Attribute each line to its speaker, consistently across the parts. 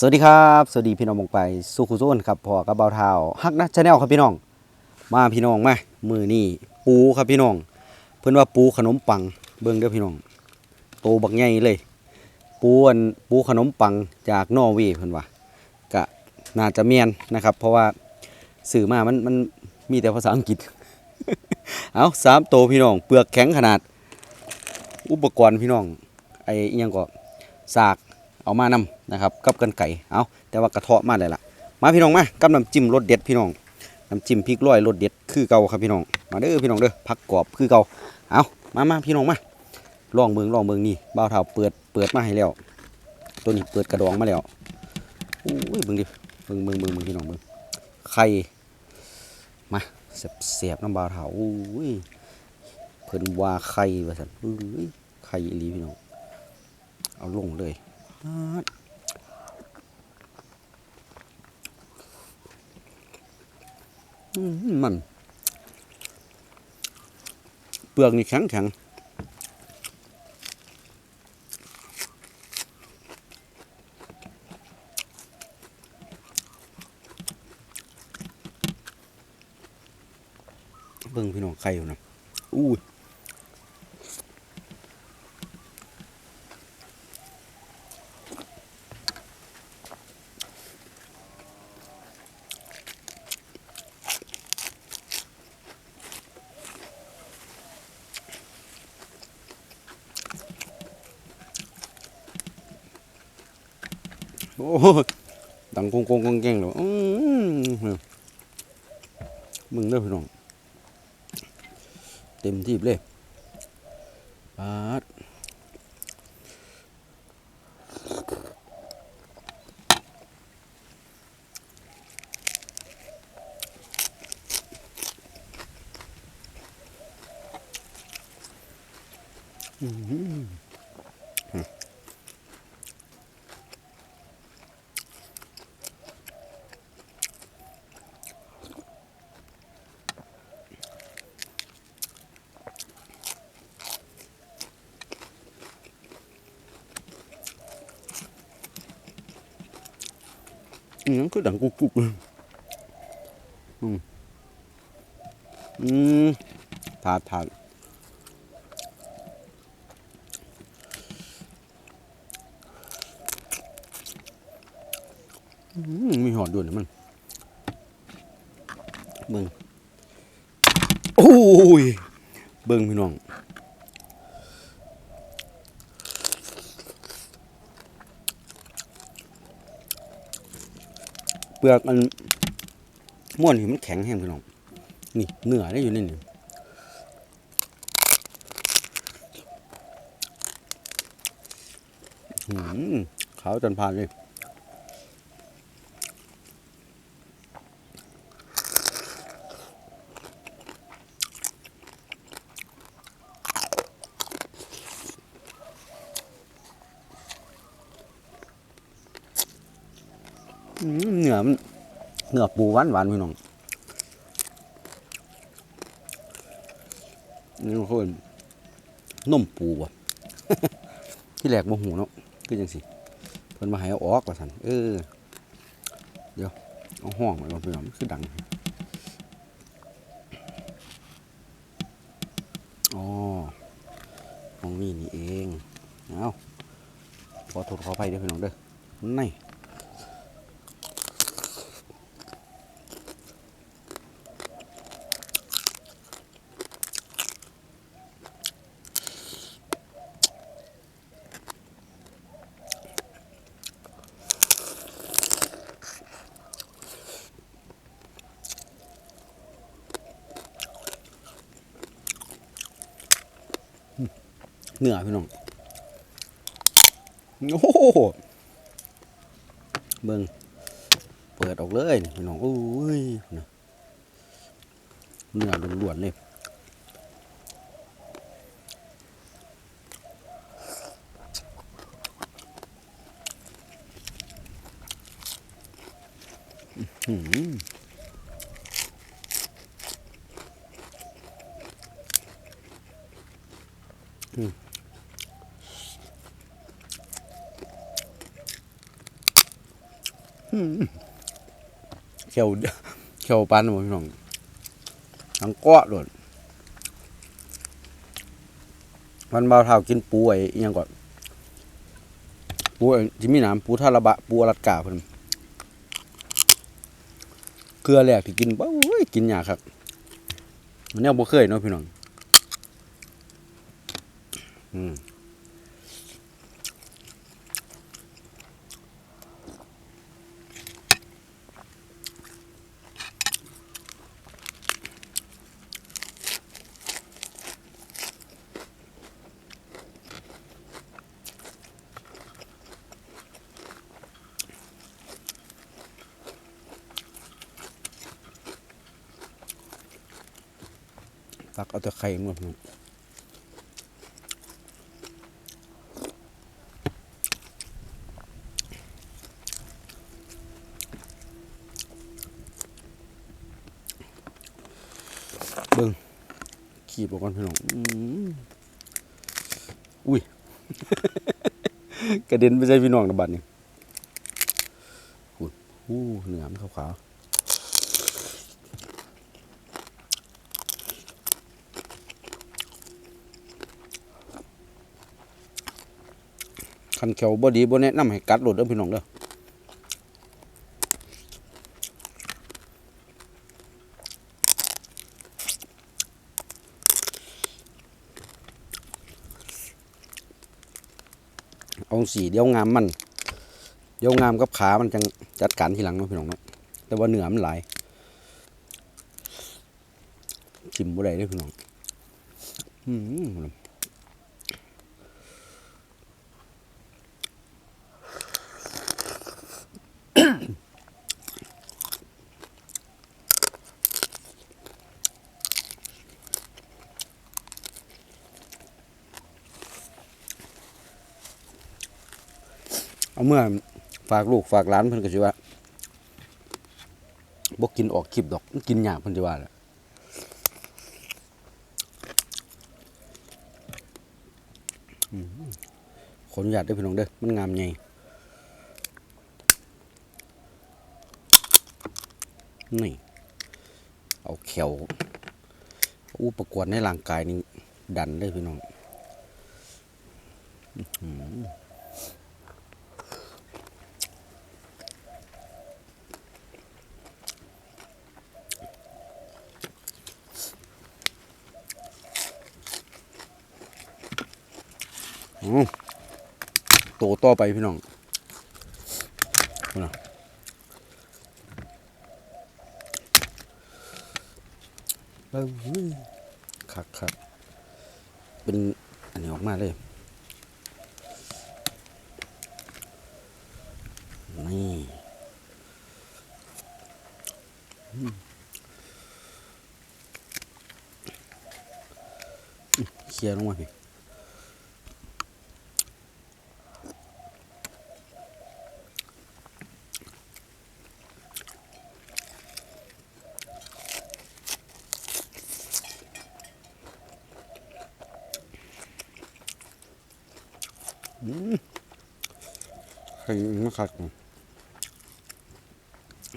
Speaker 1: สวัสดีครับสวัสดีพี่น้องมงไปสุขุสุนครับพอกับเบาเท้าฮักนะชาแนลครับพี่น้อง มาพี่น้องมามือนี่ปูครับพี่น้อง เพื่อนว่าปูขนมปังเบิ่งเด้อพี่น้องโตบักใหญ่เลย ปูอันปูขนมปังจากนอร์เวย์เพิ่อนว่ากะน่าจะเมียนนะครับ เพราะว่าสื่อมามันมันมีแต่ภาษาอังกฤษเอาสามโตพี่น้อง เปลือกแข็งขนาด อุปกรณ์พี่น้องไอ้ยังก็สาก เอามานำนะครับกับกันไก่เอาแต่ว่ากระเทาะมาเลยล่ะมาพี่น้องมากับน้ำจิ้มรสเด็ดพี่น้องน้ำจิ้มพริกร้อยรสเด็ดคือเก่าครับพี่น้องมาเด้อพี่น้องเด้อผักกรอบคือเก่าเอามามาพี่น้องมาลองเมืองลองเมืองนี่บ่าวเท่าเปิดเปิดมาให้แล้วตัวนี้เปิดกระดองมาแล้วอุ้ยเบิ่งดิเบิ่งเบิ่งเบิ่งเบิ่งพี่น้องเบิ่งไข่มาเสียบเสียบน้ำบ่าวเท่าอุ้ยเพิ่นว่าไข่ว่าซั่นอุ้ยไข่อีหลีพี่น้องเอาลงเลย มมัน เปลือกนี่แข็งแข็งเบิ่งพี่น้องไข่อยู่นะอู้ยโอ้ยดัง กงกงกงแกงเลยอืมมึงเด้อพี่น้อง เต็มที่เลยปาดอื้อ ก็ดังกุกกุกอืมอืมถาดถาดอืมมีหอดด้วยนะมันเบิ่งโอ้ย เบิ่งพี่น้อง ลือกมันม้วนหิมันแข็งแห้งพี่น้องนี่เนื้อได้อยู่นี่นี่หืมขาวจนพานเลย เนื้อมันเนื้อปูหวานหวานๆพี่น้องนี่มันนมปูอะที่แรกโมหูเนาะคือจังสิเพิ่นมาให้เออกว่าสันเออเดี๋ยวเอาห้องไว้ก่อนพี่น้องมันคือดังอ๋อห้องนี้นี่เองเอาขอโทษขออภัยเด้วยพี่น้องเด้อใน เนื้อพี่น้องโอ้โหเบิ่งเปิดออกเลยพี่น้องโอ้ยเนื้อล้วนๆเลยอื้อหื เขียวเขียวปันหมดพี่น้องทั้งเกาะโดดวันเบาเท่ากินปูไอ้ยังก่อนปูไอ้ที่มีหนามปูทาระบะปูอลัดกาเพิ่นเกลือแรกที่กินบ้าโอ้ยกินยากครับมันเนี่ยบ่เคยเนาะพี่น้องอืม ตักเอาแต่ไข่หมดเลยเบิ่งขีบออกก่อนพี่น้องอุ้ย กระเด็นไปใส่พี่น้องนะบัดนี้อุ้ยอู้เหนือมันขาวๆ คันเขียวบดีบ่แนะนำให้กัดโลดเด้อพี่น้องเด้อเอาสีเดียวงามมัน เดียวงามกับขามันจังจัดการทีหลังเนาะพี่น้องเนาะแต่ว่าเนื้อมันหลายชิมบ่ได้เด้อพี่น้องอืม เมื่อฝากลูกฝากหลานเพิ่นก็สิว่าบ่กินออกคลิปดอกกินยากเพิ่นสิว่าแหละขออนุญาตด้อพี่น้องเด้อมันงามใหญ่นี่ เอาแขวอู้ประกวดในร่างกายนี่ดันได้พี่น้อง อืม โตต่อไปพี่น้องพี่น้องเบิ้งคักคักเป็นอันนี้ออกมาเลยนี่เคลียร์ลงมาพี่ ใค คัก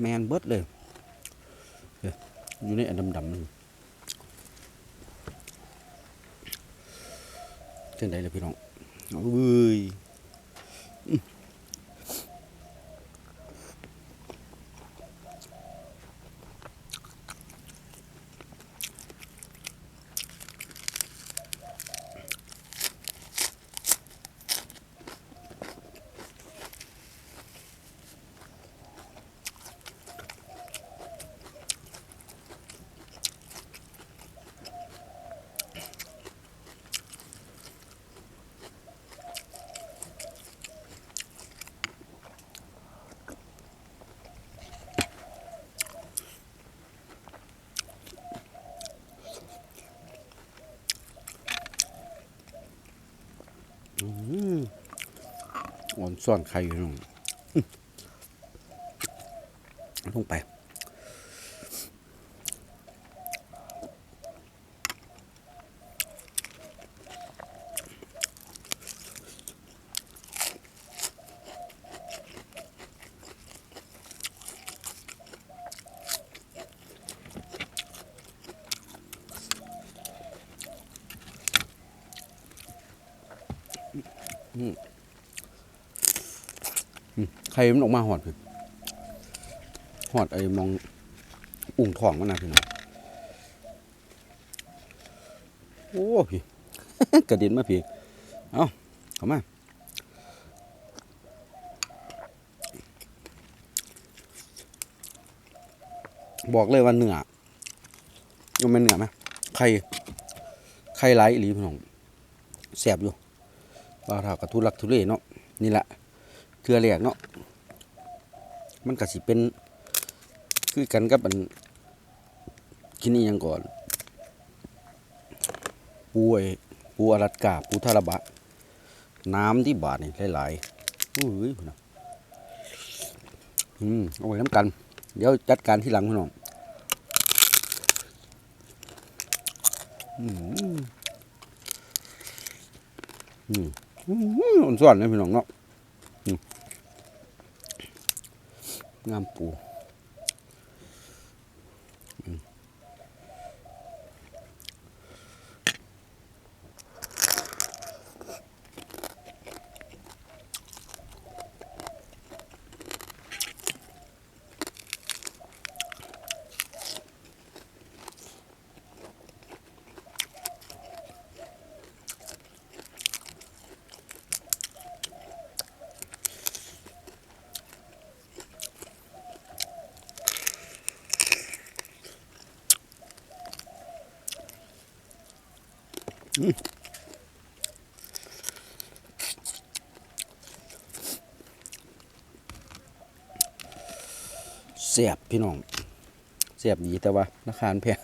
Speaker 1: แมนเบิดเลย อยู่ในอันดำๆนี่เช่นใดเลยพี่น้องเอ้ยอื้อ อ่อนซ่อนใครอยู่น้องต้อลงไป ข่มันออกมาหอดพี่หอดไอ้มองอุ่งท้องมันนะพี่น้องโอ้พี่กระเด็นมาพี่เอาเข้ามาบอกเลยว่าเนื้อยังเป็นเนื้อไหมไข่ไข่ไหลายอีหลีพี่น้องแสบอยู่ว่าถ้ากระทุลักทุเลเนาะนี่แหละเกลือแหลกเนาะ มันก็สิเป็น คือกันกับอันกินนี่ยังก่อน ปูไอ้ปูอลาสกาปูทาราบะ น้ำที่บาดนี่หลายๆอุ้ยน้องอืมเอาไว้น้ำกัน เดี๋ยวจัดการที่หลังพี่น้องอืมอืมอืมอ่อนส่วนเลยพี่น้องเนาะอืม งามปู เสียบพี่น้องเสียบดีแต่ว่าราคานแพง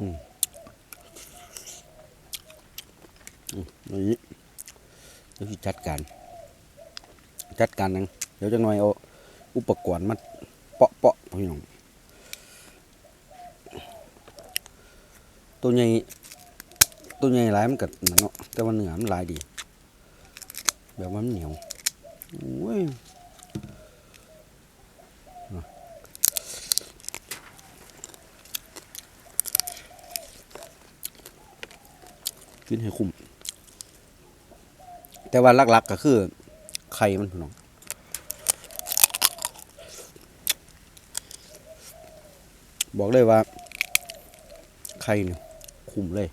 Speaker 1: อืมอืมนี่เดี๋ยวสิจัดการ จัดการนังเดี๋ยวจะหน่อยเอาอุปกรณ์มาเปาะเปาะพี่น้อง ตัวใหญ่ตัวใหญ่หลายมันกันั่นเนาะแต่ว่าเนื้อมันหลายดี แบบว่ามันเหนียวโอ้ยกินให้คุ้มแต่ว่าหลักๆก็คือ ไข่มันพี่น้องบอกเลยว่า ไข่เนี่ย คุ้มเลย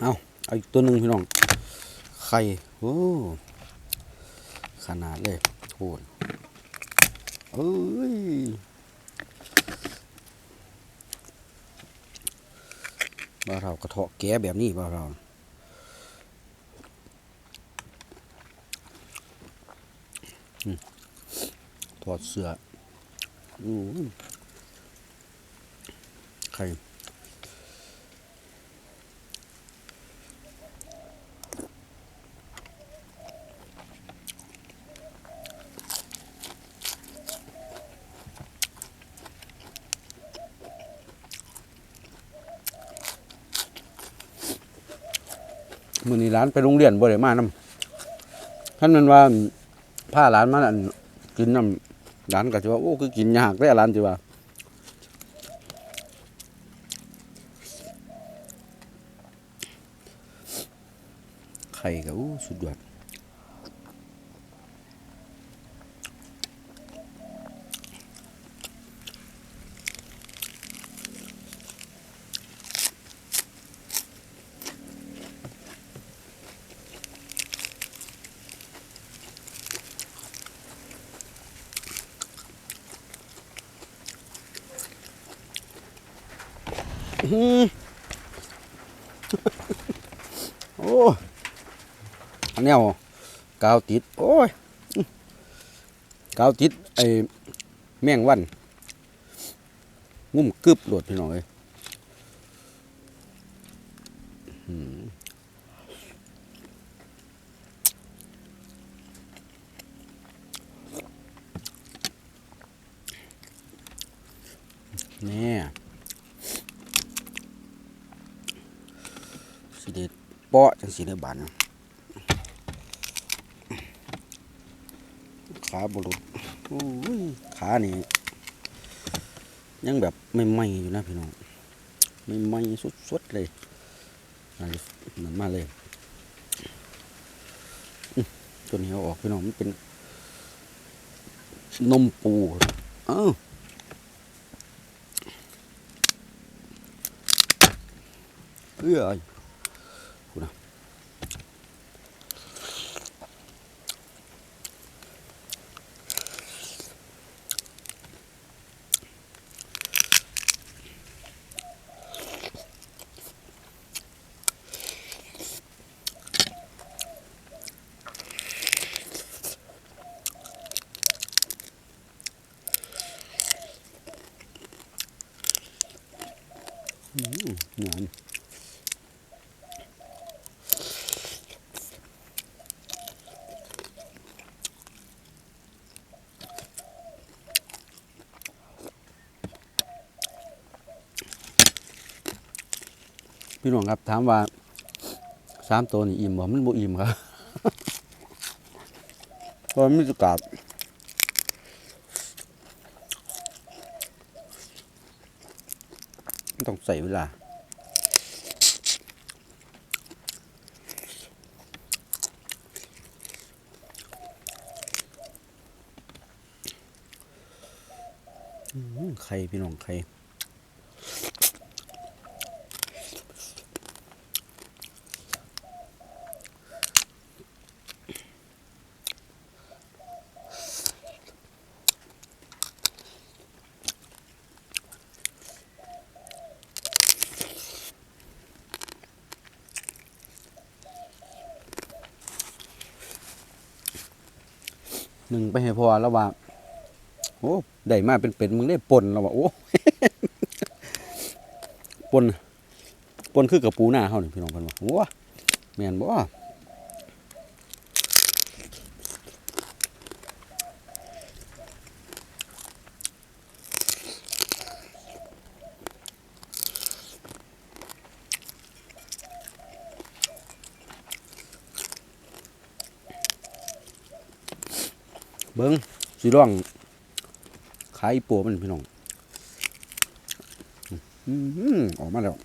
Speaker 1: เอาเอาอีกตัวหนึ่งพี่น้อง ไข่โอ้ขนาดเลยโทนเอ้ยบ้าเรากระเทาะแก้แบบนี้บ้าเราถอดเสื้ออู้ไข่ มื้อนี้ร้านไปโรงเรียนบ่ได้มานำท่านมันว่าพาหลานมาอันกินน้ำร้านก็สิว่าโอ้คือกินยากได้ร้านสิว่าไข่ก็อู้สุดยอดอื้อหือ โอ้อันเนี้ยกาวติด โอ้ยอื้อกาวติดไอ้แมงวัน งุ่มกึบโดดพี่น้องเอ้ยแนี่สิเด็ดปาะจังสีเนื้อบาน ขาบรุษโอ้ยขานี่ ยังแบบไม่ไหมๆอยู่นะพี่น้อง ไม่ไหมๆสุดๆเลยนั่นนั่นมาเลยอื้อตัวนี้เอาออกพี่น้องมันเป็น นมปูเอ้าเอ้ยกูนะงาน พี่น้องครับถามว่าสามตัวนี่อิ่มบ่มันบ่อิ่มครับเพราะมันมีสกาดต้องใส่เวลาไข่พี่น้องไข่ หนึ่งไปให้พอแล้วว่าโอ้ได้มาเป็นเป็ดมึงได้ปนแล้วว่าโอ้ปนปนคือกระปูหน้าเขานี่พี่น้องเพิ่นว่าโอ้แมนบ่ เบิ้งสีร้องขายปัวมันพี่น้องอืมออกมาแล้ว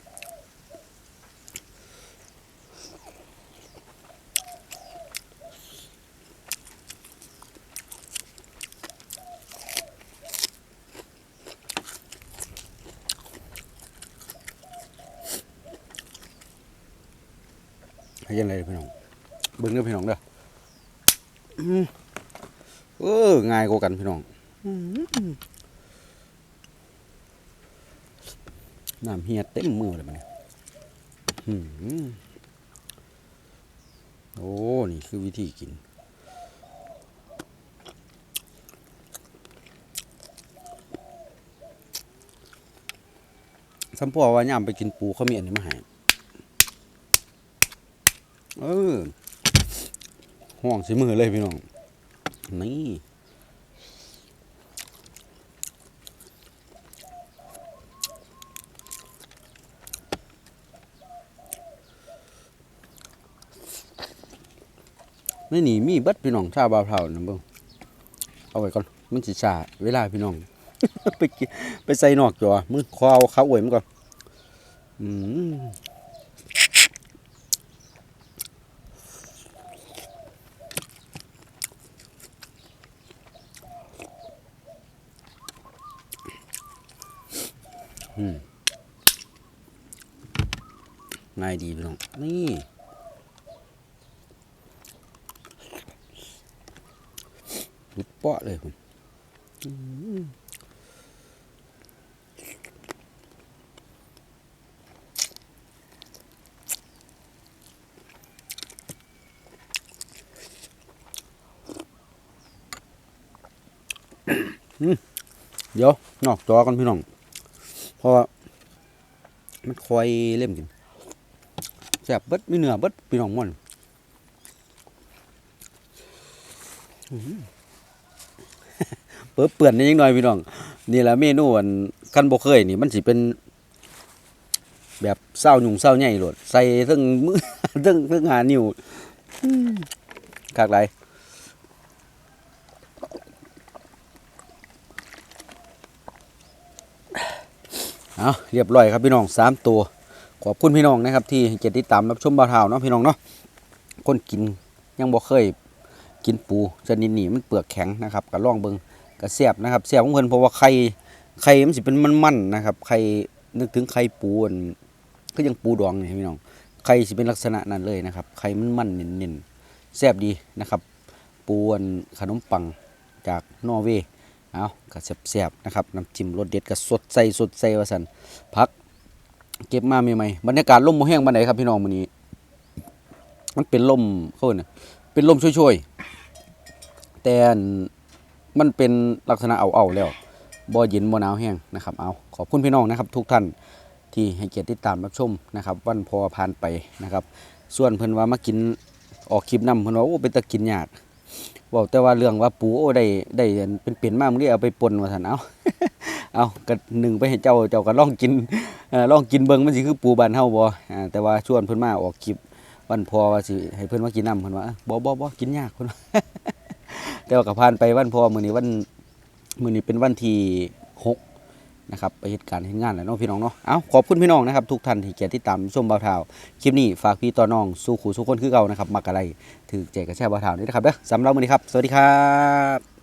Speaker 1: ให้ยังไงพี่น้อง เบิ่งเด้อพี่น้องเด้ออืมเออง่าย กว่ากันพี่น้องน้ำเฮียเต็มมือเลยมันเนี่ยอื้อหือโอ้ นี่คือวิธีกิน สัมพอว่าย่ามไปกินปูเขามีอันนี้มาให้เออ ห่วงสิมือเลยพี่น้อง นี่ ไม่หนีมีเบิดพี่น้องชาบาวเท่านะเบิ่งเอาไว้ก่อนมันสิชาเวลาพี่น้อง ไปกินไปใส่นอกจอมึงขอเอาเขาอวยมันก่อนอืมอืมง่ายดีพี่น้องนี่ รุด เปาะเลยผมอื้อหืออืมเดี๋ยวนอกจอกันพี่น้อง เพราะว่ามันคอยเล่มกินแซ่บเบิดมีเนื้อเบิดพี่น้องม่วนอื้อหือ เปิดเปื่อนนิดหน่อยพี่น้องนี่แหละเมนูอันคันบ่เคยนี่มันสิเป็น แบบเศร้าหยุ่งเศร้าใหญ่โลดใส่ทั้งมือทั้งทั้งหานิ้วอื้อคักหลายเอาเรียบร้อยครับพี่น้องสามตัวขอบคุณพี่น้องนะครับ ที่เจ็ดติดตามรับชมบ่าวเทาเนาะพี่น้องเนาะคนกินยังบ่เคย กินปูชนิดนี้มันเปลือกแข็งนะครับก็ล่องเบิง ก็แซ่บนะครับแซ่บของเพิ่นเพราะว่าไข่ไข่มันสิเป็นมันๆนะครับไข่นึกถึงไข่ปูนก็ยังปูดองนี่พี่น้องไข่สิเป็นลักษณะนั้นเลยนะครับไข่มันมันๆเน้นๆแซ่บดีนะครับปูนขนมปังจากนอร์เวย์เอาก็แซ่บๆนะครับน้ำจิ้มรสเด็ดก็สดใสสดใสว่าสันพักเก็บมาใหม่ๆบรรยากาศลมบ่แห้งบันไดครับพี่น้องมื้อนี้ มันเป็นลมเขาเอิ้นน่ะเป็นลมช่วยๆแต่ มันเป็นลักษณะเอาๆแล้วบ่เย็นบ่หนาวแห้งนะครับเอาขอบคุณพี่น้องนะครับ ทุกท่านที่ให้เกียรติติดตามรับชมนะครับ วันพอผ่านไปนะครับ ส่วนเพิ่นว่ามากินออกคลิปนํเพิ่นว่าโอ้เป็นตะกินยากบอกแต่ว่าเรื่องว่าปูโอ้ได้ได้เป็นเปลี่ยนมากมึงได้เอาไปปนมาสันเอาเอาก็หนึ่งไปให้เจ้าเจ้าก็ลองกินเอ่อลองกินเบิ่งมันสิคือปูบ้านเฮาบ่แต่ว่าชวนเพิ่นมาออกคลิปวันพอว่าสิให้เพิ่นมากินน้ำเพิ่นว่าบ่บ่บ่กินยากเพิ่น แต่ว่าก็ผ่านไปวันพอมือนี้วันมือนี้เป็นวันที่หกนะครับไปเหตุการณ์เหตงานแล้วเนาะพี่น้องเนาะเอาขอบคุณพี่น้องนะครับทุกท่านที่เกียรติดตามชมบ่าเท้าคลิปนี้ฝากพี่ต่อน้องสู้ขู่สู้คนคือเก่านะครับมักอะไรถือแจกกระแช่บ่าวเท้านี้นะครับเด้อสำหรับมื้อนี้ครับ สวัสดีครับ